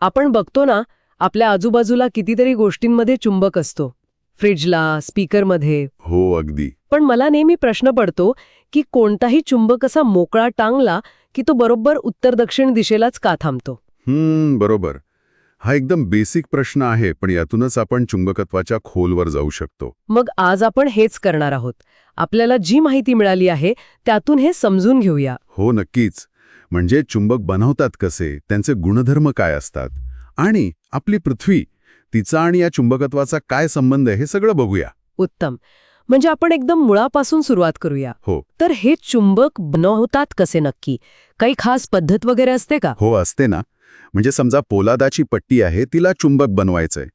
आपण बघतो ना आपल्या आजूबाजूला कितीतरी गोष्टींमध्ये चुंबक असतो. फ्रिजला स्पीकरमध्ये. हो अगदी. पण मला नेहमी प्रश्न पडतो की कोणताही चुंबक असा मोकळा टांगला की तो बरोबर उत्तर दक्षिण दिशेलाच का थांबतो? हम्म बरोबर. हा एकदम बेसिक प्रश्न आहे पण यातूनच आपण चुंबकत्वाच्या खोलवर जाऊ शकतो. मग आज आपण हेच करणार आहोत. आपल्याला जी माहिती मिळाली आहे त्यातून हे समजून घेऊया. हो नक्कीच. म्हणजे चुंबक बनवतात कसे त्यांचे गुणधर्म काय असतात? आणि आपली पृथ्वी तिचा आणि या चुंबकत्वाचा काय संबंध हे सगळं बघूया. उत्तम. म्हणजे आपण एकदम मुळापासून सुरुवात करूया. हो. तर हे चुंबक बनवतात कसे नक्की? काही खास पद्धत वगैरे असते का? हो असते ना. म्हणजे समजा पोलादाची पट्टी आहे तिला चुंबक बनवायचंय.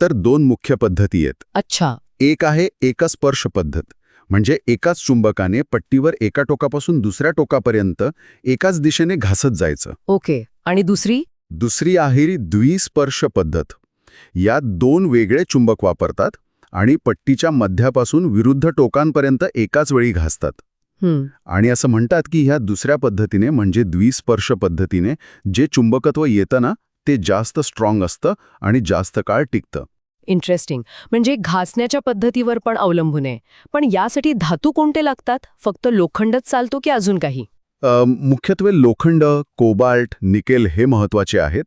तर दोन मुख्य पद्धती आहेत. अच्छा. एक आहे एकस्पर्श पद्धत. म्हणजे एकाच चुंबकाने पट्टीवर एका टोकापासून दुसऱ्या टोकापर्यंत एकाच दिशेने घासत जायचं. ओके. आणि दुसरी? दुसरी आहेरी द्विस्पर्श पद्धत. यात दोन वेगळे चुंबक वापरतात आणि पट्टीच्या मध्यापासून विरुद्ध टोकांपर्यंत एकाच वेळी घासतात. आणि असं म्हणतात की ह्या दुसऱ्या पद्धतीने म्हणजे द्विस्पर्श पद्धतीने जे चुंबकत्व येतं ना ते जास्त स्ट्रॉंग असतं आणि जास्त काळ टिकतं. इंटरेस्टिंग म्हणजे घासण्याच्या पद्धतीवर पण अवलंबून आहे. पण यासाठी धातू कोणते लागतात? फक्त लोखंडच चालतो की अजून काही? मुख्यत्वे लोखंड कोबाल्ट निकेल हे महत्त्वाचे आहेत.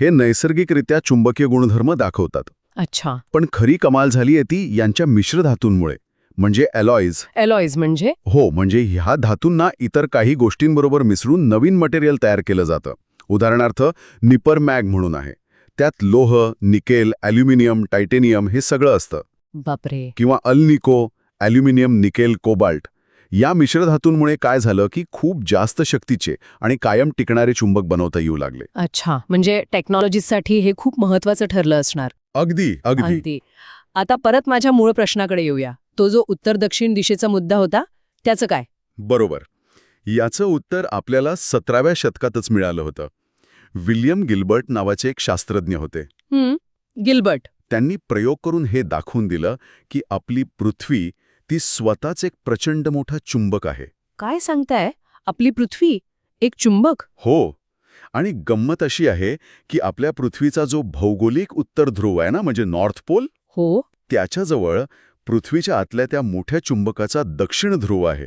हे नैसर्गिकरित्या चुंबकीय गुणधर्म दाखवतात. अच्छा. पण खरी कमाल झाली आहे ती यांच्या मिश्र धातूंमुळे. म्हणजे अलॉईज एलॉईज म्हणजे? हो म्हणजे ह्या धातूंना इतर काही गोष्टींबरोबर मिसळून नवीन मटेरियल तयार केलं जातं. उदाहरणार्थ निपर मॅग म्हणून आहे. त्यात लोह निकेल ॲल्युमिनियम टायटेनियम हे सगळं असतं. बापरे. किंवा अल्निको ॲल्युमिनियम निकेल कोबाल्ट. या मिश्रधातूंमुळे काय झालं की खूप जास्त शक्तीचे आणि कायम टिकणारे चुंबक बनवता येऊ लागले. अच्छा म्हणजे टेक्नॉलॉजीसाठी हे खूप महत्वाचं ठरलं असणार. अगदी अगदी. अगदी. आता परत माझ्या मूळ प्रश्नाकडे येऊया. तो जो उत्तर दक्षिण दिशेचा मुद्दा होता त्याचं काय? बरोबर. याचं उत्तर आपल्याला सतराव्या शतकातच मिळालं होतं. विल्यम गिल्बर्ट नावाचे एक शास्त्रज्ञ होते. गिल्बर्ट. त्यांनी प्रयोग करून हे दाखवून दिलं की आपली पृथ्वी ती स्वतःच एक प्रचंड मोठा चुंबक आहे. काय सांगताय? आपली पृथ्वी एक चुंबक? हो आणि गंमत अशी आहे की आपल्या पृथ्वीचा जो भौगोलिक उत्तर ध्रुव आहे ना म्हणजे नॉर्थ पोल हो. त्याच्याजवळ पृथ्वीच्या आतल्या त्या मोठ्या चुंबकाचा दक्षिण ध्रुव आहे.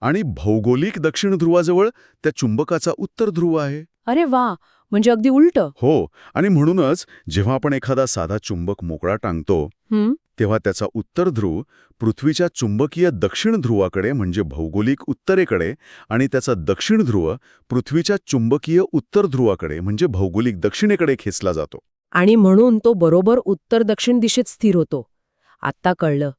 आणि भौगोलिक दक्षिण ध्रुवाजवळ त्या चुंबकाचा उत्तर ध्रुव आहे. अरे वा म्हणजे अगदी उलट. हो आणि म्हणूनच जेव्हा आपण एखादा साधा चुंबक मोकळा टांगतो तेव्हा त्याचा उत्तर ध्रुव पृथ्वीच्या चुंबकीय दक्षिण ध्रुवाकडे म्हणजे भौगोलिक उत्तरेकडे आणि त्याचा दक्षिण ध्रुव पृथ्वीच्या चुंबकीय उत्तर ध्रुवाकडे म्हणजे भौगोलिक दक्षिणेकडे खेचला जातो. आणि म्हणून तो बरोबर उत्तर दक्षिण दिशेत स्थिर होतो. आत्ता कळलं.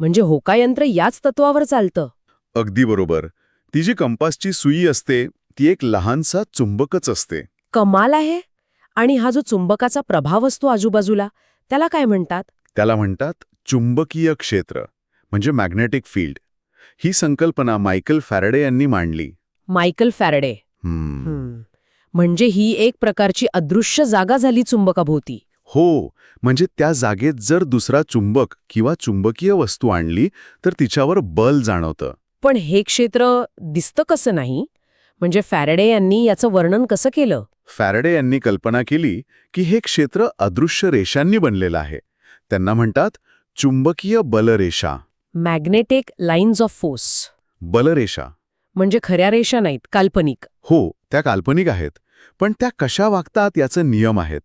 म्हणजे होकायंत्र याच तत्वावर चालतं. अगदी बरोबर. ती जी कंपासची सुई असते ती एक लहानसा चुंबकच असते. कमाल आहे. आणि हा जो चुंबकाचा प्रभाव असतो आजूबाजूला त्याला काय म्हणतात? त्याला म्हणतात चुंबकीय क्षेत्र म्हणजे मॅग्नेटिक फील्ड. ही संकल्पना मायकल फॅरेडे यांनी मांडली. Michael Faraday. हम्म. म्हणजे ही एक प्रकारची अदृश्य जागा झाली चुंबकाभोवती. हो म्हणजे त्या जागेत जर दुसरा चुंबक किंवा चुंबकीय वस्तू आणली तर तिच्यावर बल जाणवतं. पण हे क्षेत्र दिसतं कसं नाही? म्हणजे फॅरेडे यांनी याचं वर्णन कसं केलं? फॅरेडे यांनी कल्पना केली की हे क्षेत्र अदृश्य रेषांनी बनलेलं आहे. त्यांना म्हणतात चुंबकीय बलरेषा. मॅग्नेटिक लाईन्स ऑफ फोर्स बलरेषा. म्हणजे खऱ्या रेषा नाहीत काल्पनिक. हो त्या काल्पनिक आहेत पण त्या कशा वागतात याचे नियम आहेत.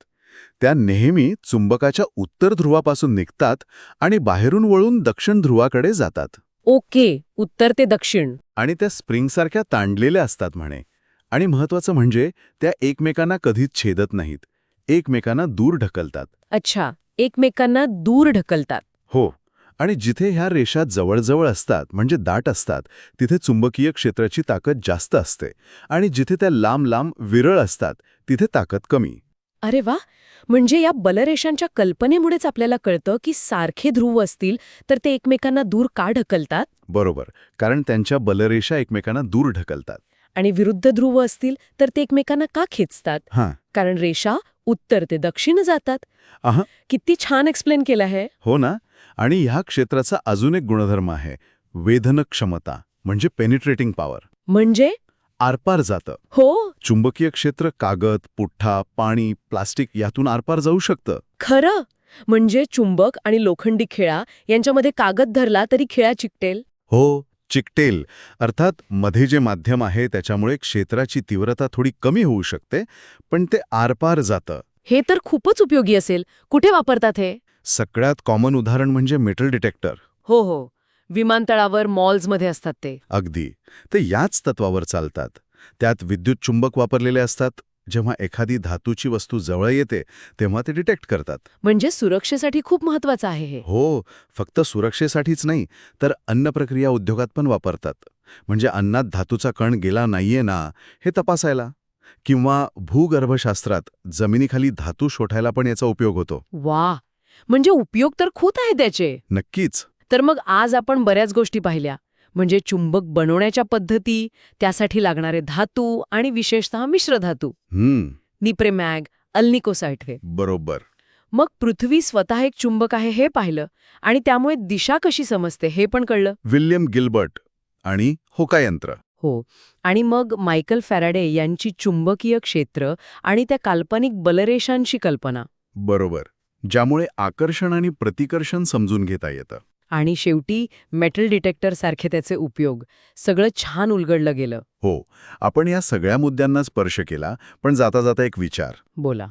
त्या नेहमी चुंबकाच्या उत्तर ध्रुवापासून निघतात आणि बाहेरून वळून दक्षिण ध्रुवाकडे जातात. ओके उत्तर ते दक्षिण. आणि त्या स्प्रिंगसारख्या ताणलेल्या असतात म्हणे. आणि महत्वाचं म्हणजे त्या एकमेकांना कधीच छेदत नाहीत. एकमेकांना दूर ढकलतात. अच्छा एकमेकांना दूर ढकलतात. हो आणि जिथे ह्या रेषा जवळजवळ असतात म्हणजे दाट असतात तिथे चुंबकीय क्षेत्राची ताकद जास्त असते. आणि जिथे त्या लांब लांब विरळ असतात तिथे ताकद कमी. अरे वा! म्हणजे या बलरेषांच्या कल्पनेमुळेच आपल्याला कळतं की सारखे ध्रुव असतील तर ते एकमेकांना दूर का ढकलतात? बरोबर. कारण त्यांच्या बलरेषा एकमेकांना दूर ढकलतात. आणि विरुद्ध ध्रुव असतील तर ते एकमेकांना का खेचतात? हां. कारण रेषा उत्तर ते दक्षिण जातात. अहं. किती छान एक्सप्लेन केलं आहे. हो ना? आणि ह्या क्षेत्राचा अजून एक गुणधर्म आहे. वेधन क्षमता म्हणजे पेनिट्रेटिंग पॉवर म्हणजे? आरपार जातं. हो. चुंबकीय क्षेत्र कागद पुठ्ठा पाणी प्लास्टिक यातून आरपार जाऊ शकतं. खरं? म्हणजे चुंबक आणि लोखंडी खिळा यांच्यामध्ये कागद धरला तरी खिळा चिकटेल? हो चिकटेल. अर्थात मध्ये जे माध्यम आहे त्याच्यामुळे क्षेत्राची तीव्रता थोडी कमी होऊ शकते पण ते आरपार जातं. हे तर खूपच उपयोगी असेल. कुठे वापरतात हे? सगळ्यात कॉमन उदाहरण म्हणजे मेटल डिटेक्टर हो हो. विमानतळावर मॉल्समध्ये असतात ते. अगदी. ते याच तत्वावर चालतात. त्यात विद्युत चुंबक वापरलेले असतात. जेव्हा एखादी धातूची वस्तू जवळ येते तेव्हा ते डिटेक्ट करतात. म्हणजे सुरक्षेसाठी खूप महत्वाचं आहे हे. हो फक्त सुरक्षेसाठीच नाही तर अन्न प्रक्रिया उद्योगात पण वापरतात. म्हणजे अन्नात धातूचा कण गेला नाहीये ना हे तपासायला. किंवा भूगर्भशास्त्रात जमिनीखाली धातू शोधायला पण याचा उपयोग होतो. वा म्हणजे उपयोग तर खूप आहे त्याचे नक्कीच. तर मग आज आपण बऱ्याच गोष्टी पाहिल्या. म्हणजे चुंबक बनवण्याच्या पद्धती त्यासाठी लागणारे धातू आणि विशेषतः मिश्रधातू हम्म. निप्रेमॅग अल्निकोसाइटवे बरोबर. मग पृथ्वी स्वतः एक चुंबक आहे हे पाहिलं आणि त्यामुळे दिशा कशी समजते हे पण कळलं. विल्यम गिल्बर्ट आणि होकायंत्र हो. आणि मग मायकल फॅराडे यांची चुंबकीय क्षेत्र आणि त्या काल्पनिक बलरेषांची कल्पना. बरोबर. ज्यामुळे आकर्षण आणि प्रतिकर्षण समजून घेता येतं. आणि शेवटी मेटल डिटेक्टर सारखे त्याचे उपयोग. सगळं छान उलगडलं गेलं. हो आपण या सगळ्या मुद्द्यांना स्पर्श केला पण जाता जाता एक विचार. बोला.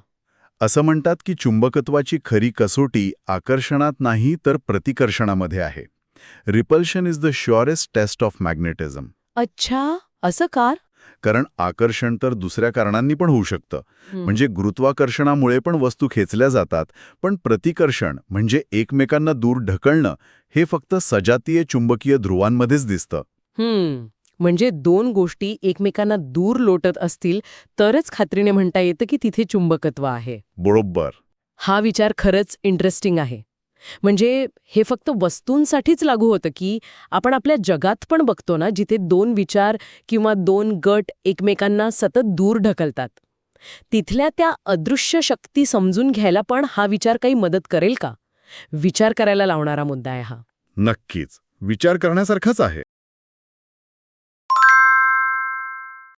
असं म्हणतात की चुंबकत्वाची खरी कसोटी आकर्षणात नाही तर प्रतिकर्षणामध्ये आहे. Repulsion is the surest test of magnetism अच्छा असं कार कारण आकर्षण तर दुसऱ्या कारणांनी पण होऊ शकतं. म्हणजे गुरुत्वाकर्षणामुळे पण वस्तू खेचल्या जातात पण प्रतिकर्षण म्हणजे एकमेकांना दूर ढकलणं हे फक्त सजातीय चुंबकीय ध्रुवांमध्येच दिसतं. म्हणजे दोन गोष्टी एकमेकांना दूर लोटत असतील तरच खात्रीने म्हणता येतं की तिथे चुंबकत्व आहे. बरोबर. हा विचार खरंच इंटरेस्टिंग आहे. म्हणजे हे फक्त वस्तूंसाठीच लागू होतं की आपण आपल्या जगात पण बघतो ना जिथे दोन विचार किंवा दोन गट एकमेकांना सतत दूर ढकलतात. तिथल्या त्या अदृश्य शक्ती समजून घ्यायला पण हा विचार काही मदत करेल का? विचार करायला लावणारा मुद्दा आहे हा. नक्कीच. विचार करण्यासारखाच आहे.